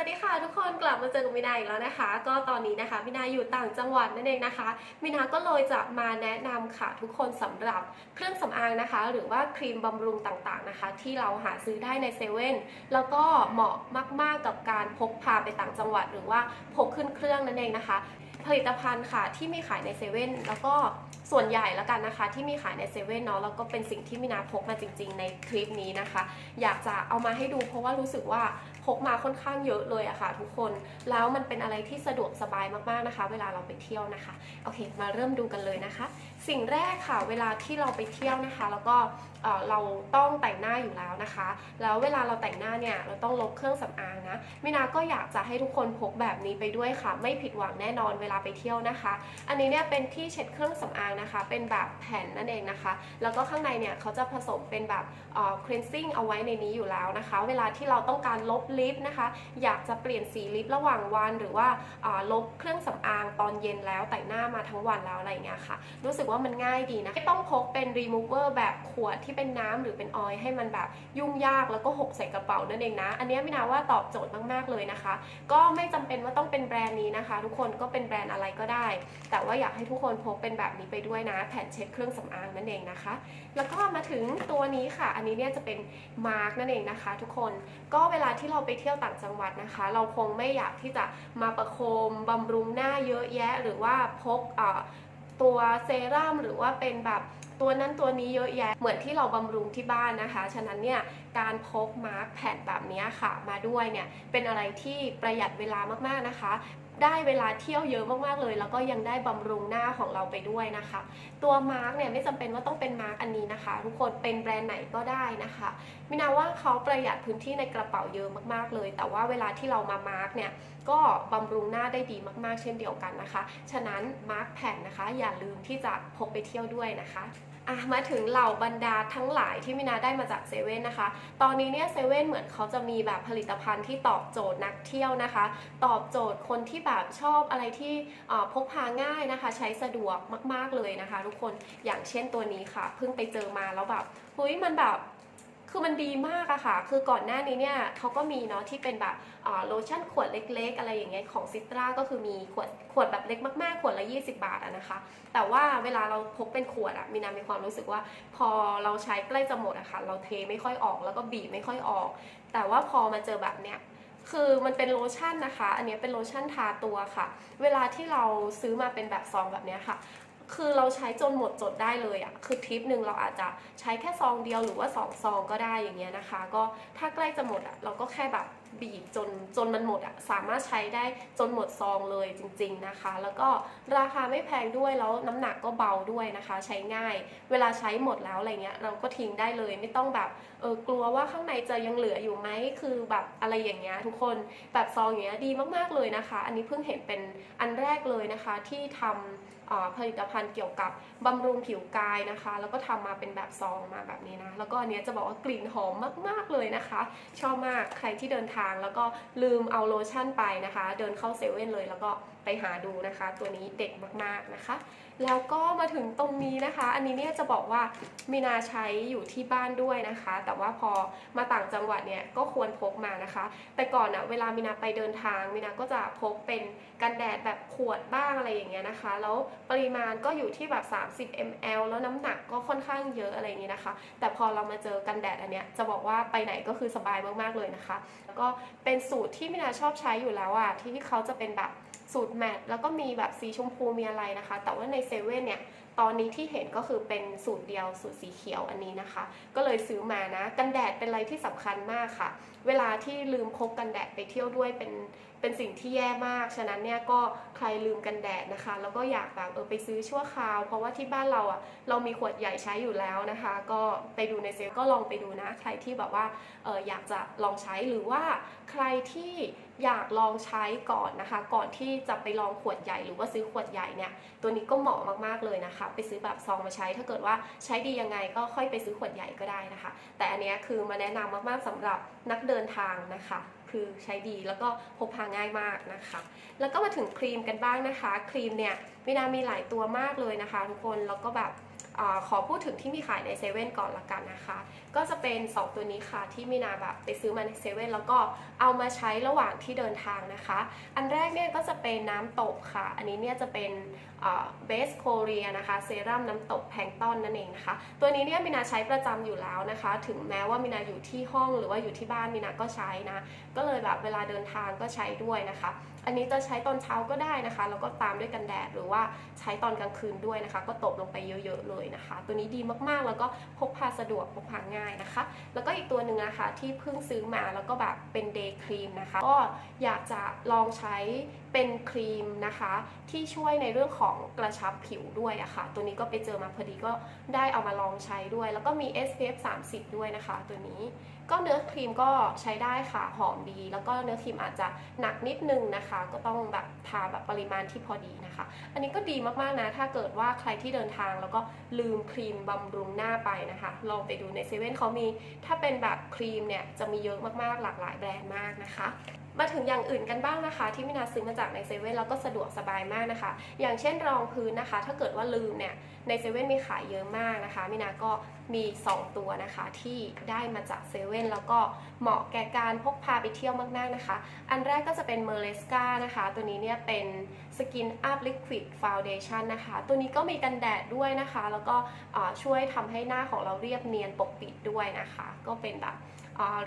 วัสดีค่ะทุกคนกลับมาเจอกับมินาอีกแล้วนะคะ ก็ตอนนี้นะคะมินาอยู่ต่างจังหวัดนั่นเองนะคะมินาก็เลยจะมาแนะนำค่ะทุกคนสำหรับเครื่องสำอางนะคะ หรือว่าครีมบำรุงต่างๆนะคะ ที่เราหาซื้อได้ในเซเว่นแล้วก็เหมาะมากๆกับการพกพาไปต่างจังหวัด หรือว่าพกขึ้นเครื่องนั่นเองนะคะ ผลิตภัณฑ์ค่ะที่มีขายในเซเว่นแล้วก็ส่วนใหญ่แล้วกันนะคะ ที่มีขายในเซเว่นเนาะแล้วก็เป็นสิ่งที่มินาพกมาจริง ๆ ในคลิปนี้นะคะ อยากจะเอามาให้ดูเพราะว่ารู้สึกว่า พกมาค่อนข้างเยอะเลยอะค่ะ ทุกคน แล้วมันเป็นอะไรที่สะดวกสบายมากๆนะคะ เวลาเราไปเที่ยวนะคะ โอเค มาเริ่มดูกันเลยนะคะ สิ่งแรกค่ะเวลาที่เราไปเที่ยวนะคะ แล้วก็เราต้องแต่งหน้าอยู่แล้วนะคะ แล้วเวลาเราแต่งหน้าเนี่ยเราต้องลบเครื่องสำอางนะมินาก็อยากจะให้ทุกคนพกแบบนี้ไปด้วยค่ะ ไม่ผิดหวังแน่นอนเวลาไปเที่ยวนะคะ อันนี้เนี่ยเป็นที่เช็ดเครื่องสำอางนะคะ เป็นแบบแผ่นนั่นเองนะคะ แล้วก็ข้างในเนี่ยเขาจะผสมเป็นแบบเอ่อ cleansing เอาไว้ในนี้อยู่แล้วนะคะ เวลาที่เราต้องการลบลิปนะคะ อยากจะเปลี่ยนสีลิประหว่างวัน หรือว่าอ่าลบเครื่องสำอางตอนเย็นแล้วแต่งหน้ามาทั้งวันแล้วอะไรอย่างเงี้ยค่ะ รู้สึกว่ามันง่ายดีนะไม่ต้องพกเป็น remover แบบขวดที่เป็นน้ำหรือเป็นออยล์ให้มันแบบยุ่งยากแล้วก็หกใส่กระเป๋านั่นเองนะ อันนี้มินาว่าตอบโจทย์มากๆเลยนะคะ ก็ไม่จำเป็นว่าต้องเป็นแบรนด์นี้นะคะ ทุกคนก็เป็นแบรนด์อะไรก็ได้ แต่ว่าอยากให้ทุกคนพกเป็นแบบนี้ไปด้วยนะ แผ่นเช็ดเครื่องสำอางนั่นเองนะคะ แล้วก็มาถึงตัวนี้ค่ะ อันนี้เนี่ยจะเป็นมาร์กนั่นเองนะคะ ทุกคนก็เวลาที่เราไปเที่ยวต่างจังหวัดนะคะ เราคงไม่อยากที่จะมาประโคมบำรุงหน้าเยอะแยะ หรือว่าพกอ่อ ตัวเซรั่มหรือว่าเป็นแบบตัวนั้นตัวนี้เยอะแยะเหมือนที่เราบำรุงที่บ้านนะคะ ฉะนั้นเนี่ยการพกมาร์กแผ่นแบบนี้ค่ะ มาด้วยเนี่ยเป็นอะไรที่ประหยัดเวลามากๆนะคะ ได้เวลาเที่ยวเยอะมากๆเลย แล้วก็ยังได้บำรุงหน้าของเราไปด้วยนะคะ ตัวมาร์กเนี่ยไม่จำเป็นว่าต้องเป็นมาร์กอันนี้นะคะ ทุกคนเป็นแบรนด์ไหนก็ได้นะคะมินาว่าเขาประหยัดพื้นที่ในกระเป๋าเยอะมากๆเลย แต่ว่าเวลาที่เรามามาร์กเนี่ยก็บำรุงหน้าได้ดีมากๆ เช่นเดียวกันนะคะ ฉะนั้นมาร์กแผ่นนะคะ อย่าลืมที่จะพกไปเที่ยวด้วยนะคะ อะมาถึงเหล่าบรรดาทั้งหลายที่มินาได้มาจากเซเว่นนะคะ ตอนนี้เนี่ยเซเว่นเหมือนเขาจะมีแบบผลิตภัณฑ์ที่ตอบโจทย์นักเที่ยวนะคะ ตอบโจทย์คนที่แบบชอบอะไรที่พกพาง่ายนะคะ ใช้สะดวกมาก ๆเลยนะคะ ทุกคนอย่างเช่นตัวนี้ค่ะ เพิ่งไปเจอมาแล้วแบบเฮ้ยมันแบบ คือมันดีมากอะค่ะ คือก่อนหน้านี้เนี่ยเขาก็มีเนาะที่เป็นแบบโลชั่นขวดเล็ก ๆ อะไรอย่างเงี้ยของซิตราก็คือมีขวดขวดแบบเล็กมากๆ ขวดละ 20 บาทอะนะคะ แต่ว่าเวลาเราพกเป็นขวดอะมีนามีความรู้สึกว่า พอเราใช้ใกล้จะหมดอะค่ะ เราเทไม่ค่อยออกแล้วก็บีบไม่ค่อยออก แต่ว่าพอมาเจอแบบเนี้ยคือมันเป็นโลชั่นนะคะ อันนี้เป็นโลชั่นทาตัวค่ะ เวลาที่เราซื้อมาเป็นแบบซองแบบเนี้ยค่ะ คือเราใช้จนหมดจดได้เลยอะ่ะคือทริปหนึ่งเราอาจจะใช้แค่ซองเดียวหรือว่าสองซองก็ได้อย่างเงี้ยนะคะ ก็ถ้าใกล้จะหมดอะเราก็แค่แบบ บีบจนจนมันหมดอะ่ะสามารถใช้ได้จนหมดซองเลยจริง ๆนะคะ แล้วก็ราคาไม่แพงด้วยแล้วน้ำหนักก็เบาด้วยนะคะ ใช้ง่าย เวลาใช้หมดแล้วอะไรเงี้ยเราก็ทิ้งได้เลยไม่ต้องแบบเออกลัวว่าข้างในจะยังเหลืออยู่ไหมคือแบบอะไรอย่างเงี้ยทุกคนแบบซองอย่างเงี้ยดีมากๆเลยนะคะ อันนี้เพิ่งเห็นเป็นอันแรกเลยนะคะที่ทำผลิตภัณฑ์เกี่ยวกับบำรุงผิวกายนะคะ แล้วก็ทำมาเป็นแบบซองมาแบบนี้นะ แล้วก็อันเนี้ยจะบอกว่ากลิ่นหอมมากๆเลยนะคะ ชอบมากใครที่เดินทางแล้วก็ลืมเอาโลชั่นไปนะคะ เดินเข้าเซเว่นเลยแล้วก็ไปหาดูนะคะ ตัวนี้เด็กมากๆนะคะ แล้วก็มาถึงตรงนี้นะคะ อันนี้เนี่ยจะบอกว่ามีนาใช้อยู่ที่บ้านด้วยนะคะ แต่ว่าพอมาต่างจังหวัดเนี่ยก็ควรพกมานะคะ แต่ก่อนอะเวลามินาไปเดินทางมินาก็จะพกเป็นกันแดดแบบขวดบ้างอะไรอย่างเงี้ยนะคะ แล้วปริมาณก็อยู่ที่แบบ 30 ml แล้วน้ำหนักก็ค่อนข้างเยอะอะไรอย่างงี้นะคะ แต่พอเรามาเจอกันแดดอันเนี้ยจะบอกว่าไปไหนก็คือสบายมากๆเลยนะคะ แล้วก็เป็นสูตรที่มินาชอบใช้อยู่แล้วอะที่เขาจะเป็นแบบ สูตรแมทแล้วก็มีแบบสีชมพูมีอะไรนะคะ แต่ว่าในเซเว่นเนี่ยตอนนี้ที่เห็นก็คือเป็นสูตรเดียวสูตรสีเขียวอันนี้นะคะ ก็เลยซื้อมานะ กันแดดเป็นอะไรที่สำคัญมากค่ะ เวลาที่ลืมพกกันแดดไปเที่ยวด้วยเป็น เป็นสิ่งที่แย่มาก ฉะนั้นเนี่ยก็ใครลืมกันแดดนะคะ แล้วก็อยากแบบเออไปซื้อชั่วคราว เพราะว่าที่บ้านเราอะเรามีขวดใหญ่ใช้อยู่แล้วนะคะ ก็ไปดูในเซลก็ลองไปดูนะ ใครที่แบบว่าเอออยากจะลองใช้หรือว่าใครที่อยากลองใช้ก่อนนะคะ ก่อนที่จะไปลองขวดใหญ่หรือว่าซื้อขวดใหญ่เนี่ย ตัวนี้ก็เหมาะมากๆเลยนะคะ ไปซื้อแบบซองมาใช้ ถ้าเกิดว่าใช้ดียังไงก็ค่อยไปซื้อขวดใหญ่ก็ได้นะคะ แต่อันนี้คือมาแนะนำมากๆสำหรับนักเดินทางนะคะ คือใช้ดีแล้วก็พกพาง่ายมากนะคะ แล้วก็มาถึงครีมกันบ้างนะคะ ครีมเนี่ยมินามีหลายตัวมากเลยนะคะ ทุกคนแล้วก็แบบอขอพูดถึงที่มีขายในเซเว่นก่อนละกันนะคะก็จะเป็น 2 ตัวนี้ค่ะที่มีนาแบบไปซื้อมาในเซเว่นแล้วก็เอามาใช้ระหว่างที่เดินทางนะคะ อันแรกเนี่ยก็จะเป็นน้ำตกค่ะ อันนี้เนี่ยจะเป็นเบสโคเรียนะคะเซรั่มน้ำตกแพลงตอนนั่นเองนะคะ ตัวนี้เนี่ยมินาใช้ประจำอยู่แล้วนะคะ ถึงแม้ว่ามินาอยู่ที่ห้องหรือว่าอยู่ที่บ้านมินาก็ใช้นะ ก็เลยแบบเวลาเดินทางก็ใช้ด้วยนะคะ อันนี้จะใช้ตอนเช้าก็ได้นะคะ แล้วก็ตามด้วยกันแดดหรือว่าใช้ตอนกลางคืนด้วยนะคะ ก็ตบลงไปเยอะๆเลยนะคะ ตัวนี้ดีมากๆแล้วก็พกพาสะดวกพกพาง่ายนะคะ แล้วก็อีกตัวหนึ่งนะคะที่เพิ่งซื้อมาแล้วก็แบบเป็นเดย์ครีมนะคะ ก็อยากจะลองใช้เป็นครีมนะคะ ที่ช่วยในเรื่องของกระชับผิวด้วยอะค่ะ ตัวนี้ก็ไปเจอมาพอดีก็ได้เอามาลองใช้ด้วย แล้วก็มี SPF 30 ด้วยนะคะ ตัวนี้ ก็เนื้อครีมก็ใช้ได้ค่ะหอมดี แล้วก็เนื้อครีมอาจจะหนักนิดนึงนะคะ ก็ต้องแบบทาแบบปริมาณที่พอดีนะคะ อันนี้ก็ดีมากๆนะถ้าเกิดว่าใครที่เดินทางแล้วก็ลืมครีมบำรุงหน้าไปนะคะ ลองไปดูในเซเว่นเขามี ถ้าเป็นแบบครีมเนี่ยจะมีเยอะมากๆหลากหลายแบรนด์มากนะคะ มาถึงอย่างอื่นกันบ้างนะคะ ที่มินาซื้อมาจากในเซเว่นแล้วก็สะดวกสบายมากนะคะ อย่างเช่นรองพื้นนะคะ ถ้าเกิดว่าลืมเนี่ยในเซเว่นมีขายเยอะมากนะคะมินาก็มี 2 ตัวนะคะที่ได้มาจากเซเว่นแล้วก็เหมาะแก่การพกพาไปเที่ยวมากๆนะคะ อันแรกก็จะเป็นเมอร์เลสกานะคะ ตัวนี้เนี่ยเป็นสกินอัพลิควิดฟาวเดชันนะคะ ตัวนี้ก็มีกันแดดด้วยนะคะ แล้วก็ช่วยทำให้หน้าของเราเรียบเนียนปกปิดด้วยนะคะ ก็เป็นแบบ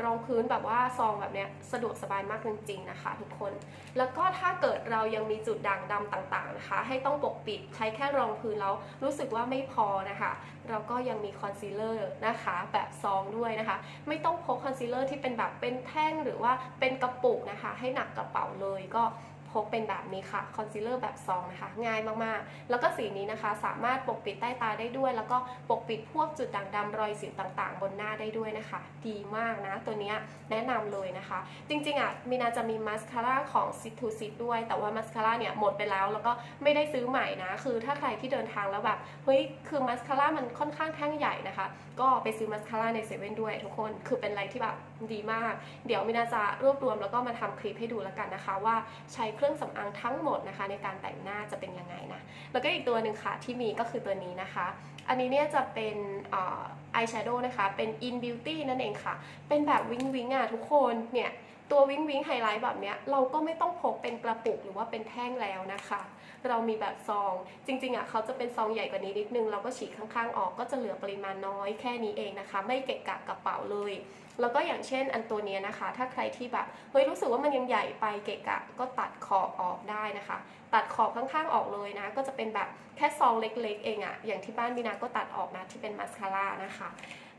รองพื้นแบบว่าซองแบบเนี้ยสะดวกสบายมากจริงๆนะคะ ทุกคน แล้วก็ถ้าเกิดเรายังมีจุดด่างดำต่างๆนะคะ ให้ต้องปกปิดใช้แค่รองพื้นแล้วรู้สึกว่าไม่พอนะคะ เราก็ยังมีคอนซีลเลอร์นะคะแบบซองด้วยนะคะ ไม่ต้องพกคอนซีลเลอร์ที่เป็นแบบเป็นแท่งหรือว่าเป็นกระปุกนะคะ ให้หนักกระเป๋าเลยก็ พกเป็นแบบนี้ค่ะคอนซีลเลอร์แบบซองนะคะ ง่ายมากๆ แล้วก็สีนี้นะคะ สามารถปกปิดใต้ตาได้ด้วย แล้วก็ปกปิดพวกจุดด่างดำรอยสิวต่างๆ บนหน้าได้ด้วยนะคะ ดีมากนะ ตัวนี้แนะนำเลยนะคะ จริงๆอะมีนาจะมีมาสคาร่าของ s i t to s i t ด้วย แต่ว่ามาสคาร่าเนี่ยหมดไปแล้ว แล้วก็ไม่ได้ซื้อใหม่นะ คือถ้าใครที่เดินทางแล้วแบบเฮ้ยคือมาสคาร่ามันค่อนข้างแท่งใหญ่นะคะ ก็ไปซื้อมาสคาร่าในเซเว่นด้วยทุกคน คือเป็นอะไรที่แบบ ดีมาก เดี๋ยวมินาจะรวบรวมแล้วก็มาทำคลิปให้ดูแล้วกันนะคะ ว่าใช้เครื่องสำอางทั้งหมดนะคะ ในการแต่งหน้าจะเป็นยังไงนะแล้วก็อีกตัวหนึ่งค่ะที่มีก็คือตัวนี้นะคะ อันนี้เนี่ยจะเป็นอายแชโดว์นะคะ เป็น In Beauty นั่นเองค่ะ เป็นแบบวิงวิงอะทุกคนเนี่ยตัววิงวิงไฮไลท์แบบเนี้ยเราก็ไม่ต้องพกเป็นกระปุกหรือว่าเป็นแท่งแล้วนะคะ เรามีแบบซอง จริงๆอะเขาจะเป็นซองใหญ่กว่านี้นิดนึง เราก็ฉีกข้างๆออกก็จะเหลือปริมาณน้อยแค่นี้เองนะคะ ไม่เกะกะกระเป๋าเลย แล้วก็อย่างเช่นอันตัวนี้นะคะ ถ้าใครที่แบบเฮ้ยรู้สึกว่ามันยังใหญ่ไปเกะกะก็ตัดขอบออกได้นะคะ ตัดขอบข้างๆออกเลยนะ ก็จะเป็นแบบแค่ซองเล็กๆ เองอะอย่างที่บ้านมีนาก็ตัดออกนะที่เป็นมาสคาร่านะคะ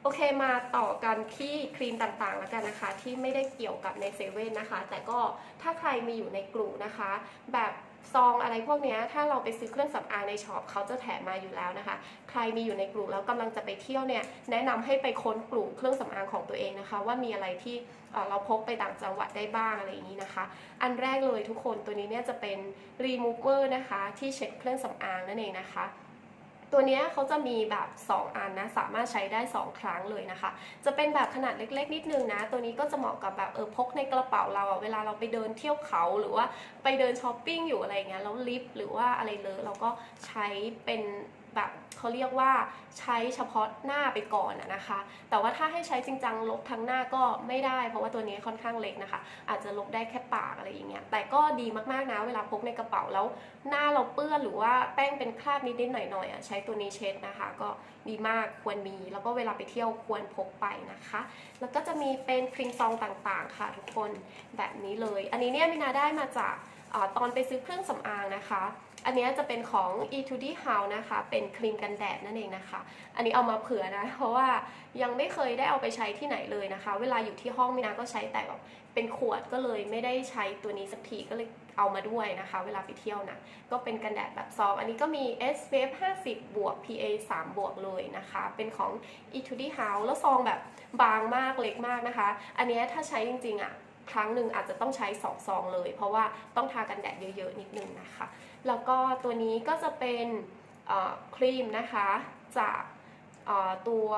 โอเคมาต่อกันที่ครีมต่างๆแล้วกันนะคะ ที่ไม่ได้เกี่ยวกับในเซเว่นนะคะ แต่ก็ถ้าใครมีอยู่ในกลุ่มนะคะ แบบ ซองอะไรพวกนี้ถ้าเราไปซื้อเครื่องสำอางในช็อปเขาจะแถมมาอยู่แล้วนะคะ ใครมีอยู่ในกลุ่มแล้วกำลังจะไปเที่ยวเนี่ยแนะนำให้ไปค้นกลุ่มเครื่องสำอางของตัวเองนะคะ ว่ามีอะไรที่เราพกไปต่างจังหวัดได้บ้างอะไรอย่างนี้นะคะ อันแรกเลยทุกคนตัวนี้เนี่ยจะเป็นรีมูเวอร์นะคะที่เช็ดเครื่องสำอางนั่นเองนะคะ ตัวนี้เขาจะมีแบบ 2 อันนะ สามารถใช้ได้ 2 ครั้งเลยนะคะ จะเป็นแบบขนาดเล็กๆ นิดนึงนะ ตัวนี้ก็จะเหมาะกับแบบเออพกในกระเป๋าเราอะเวลาเราไปเดินเที่ยวเขาหรือว่าไปเดินช้อปปิ้งอยู่อะไรเงี้ยแล้วลิฟต์หรือว่าอะไรเลอะเราก็ใช้เป็น แบบเขาเรียกว่าใช้เฉพาะหน้าไปก่อนนะคะ แต่ว่าถ้าให้ใช้จริงจังลบทั้งหน้าก็ไม่ได้ เพราะว่าตัวนี้ค่อนข้างเล็กนะคะ อาจจะลบได้แค่ปากอะไรอย่างเงี้ยแต่ก็ดีมากๆนะเวลาพกในกระเป๋าแล้ว หน้าเราเปื้อนหรือว่าแป้งเป็นคราบนิดๆหน่อยๆอะใช้ตัวนี้เช็ดนะคะ ก็ดีมากควรมี แล้วก็เวลาไปเที่ยวควรพกไปนะคะ แล้วก็จะมีเป็นครีมซองต่างๆ ค่ะ ทุกคนแบบนี้เลย อันนี้เนี่ยมินาได้มาจาก อตอนไปซื้อเครื่องสำอางนะคะ อันนี้จะเป็นของ e t u d y House นะคะ เป็นครีมกันแดดนั่นเองนะคะ อันนี้เอามาเผื่อนะ เพราะว่ายังไม่เคยได้เอาไปใช้ที่ไหนเลยนะคะ เวลาอยู่ที่ห้องมินาก็ใช้แต่แบบเป็นขวดก็เลยไม่ได้ใช้ตัวนี้สักทีก็เลยเอามาด้วยนะคะ เวลาไปเที่ยวนะ ก็เป็นกันแดดแบบซอง อันนี้ก็มี SPF 50 บวก PA 3 บวกเลยนะคะ เป็นของ e t u d y House แล้วซองแบบบางมากเล็กมากนะคะ อันนี้ถ้าใช้จริงๆอะ ครั้งหนึ่งอาจจะต้องใช้สองซองเลย เพราะว่าต้องทากันแดดเยอะๆนิดนึงนะคะ แล้วก็ตัวนี้ก็จะเป็นครีมนะคะจาก ตัว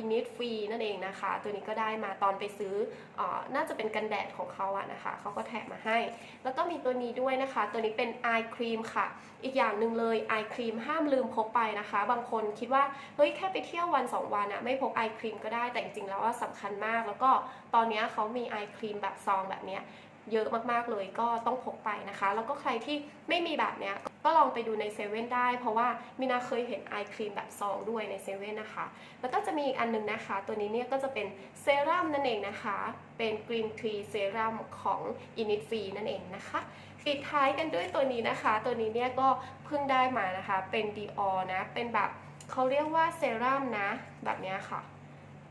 Init Free นั่นเองนะคะ ตัวนี้ก็ได้มาตอนไปซื้อออน่าจะเป็นกันแดดของเขาอะนะคะเขาก็แถมมาให้ แล้วก็มีตัวนี้ด้วยนะคะ ตัวนี้เป็น Eye Cream ค่ะ อีกอย่างหนึ่งเลย Eye Cream ห้ามลืมพกไปนะคะ บางคนคิดว่าเฮ้ยแค่ไปเที่ยววัน 2 วันอะไม่พก Eye Cream ก็ได้แต่จริงๆแล้วว่าสำคัญมาก แล้วก็ตอนนี้เขามี Eye Cream แบบซองแบบเนี้ย เยอะมากๆเลยก็ต้องพกไปนะคะ แล้วก็ใครที่ไม่มีแบบเนี้ยก็ลองไปดูในเซเว่นได้ เพราะว่ามินาเคยเห็นไอครีมแบบซองด้วยในเซเว่นนะคะ แล้วก็จะมีอีกอันหนึงนะคะ ตัวนี้เนี่ยก็จะเป็นเซรั่มนั่นเองนะคะ เป็นกรีนทรีเซรั่มของ Init Free นั่นเองนะคะปิดท้ายกันด้วยตัวนี้นะคะ ตัวนี้เนี่ยก็เพิ่งได้มานะคะ เป็น Dior นะ เป็นแบบเขาเรียกว่าเซรั่มนะ แบบนี้ค่ะ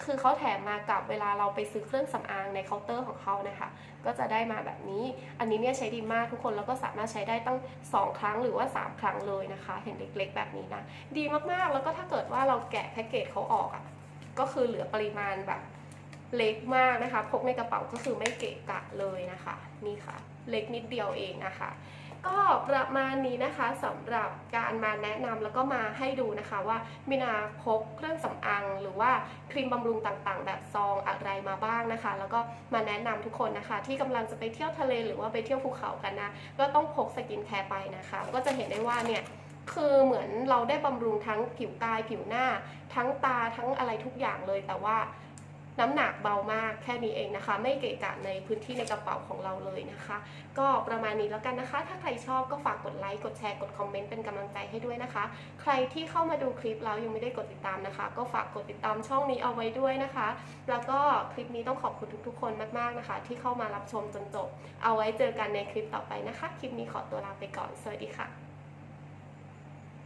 คือเขาแถมมากับเวลาเราไปซื้อเครื่องสำอางในเคาน์เตอร์ของเขานะคะ ก็จะได้มาแบบนี้ อันนี้เนี่ยใช้ดีมากทุกคนแล้วก็สามารถใช้ได้ตั้ง 2 ครั้งหรือว่า 3 ครั้งเลยนะคะ เห็นเล็กๆ แบบนี้นะ ดีมากๆ แล้วก็ถ้าเกิดว่าเราแกะแพ็กเกจเขาออกอะ่ะ ก็คือเหลือปริมาณแบบเล็กมากนะคะ พกในกระเป๋าก็คือไม่เกะกะเลยนะคะ นี่ค่ะ เล็กนิดเดียวเองนะคะ ก็ประมาณนี้นะคะสำหรับการมาแนะนำแล้วก็มาให้ดูนะคะว่ามินาพกเครื่องสำอางหรือว่าครีมบำรุงต่างๆ แบบซองอะไรมาบ้างนะคะ แล้วก็มาแนะนำทุกคนนะคะ ที่กำลังจะไปเที่ยวทะเลหรือว่าไปเที่ยวภูเขากันนะก็ต้องพกสกินแคร์ไปนะคะ ก็จะเห็นได้ว่าเนี่ยคือเหมือนเราได้บำรุงทั้งผิวกายผิวหน้า ทั้งตาทั้งอะไรทุกอย่างเลยแต่ว่า น้ำหนักเบามากแค่นี้เองนะคะ ไม่เกะกะในพื้นที่ในกระเป๋าของเราเลยนะคะ ก็ประมาณนี้แล้วกันนะคะ ถ้าใครชอบก็ฝากกดไลค์กดแชร์กดคอมเมนต์เป็นกำลังใจให้ด้วยนะคะ ใครที่เข้ามาดูคลิปแล้วยังไม่ได้กดติดตามนะคะ ก็ฝากกดติดตามช่องนี้เอาไว้ด้วยนะคะ แล้วก็คลิปนี้ต้องขอบคุณทุกๆ คนมากๆนะคะ ที่เข้ามารับชมจนจบ เอาไว้เจอกันในคลิปต่อไปนะคะ คลิปนี้ขอตัวลาไปก่อนสวัสดีค่ะ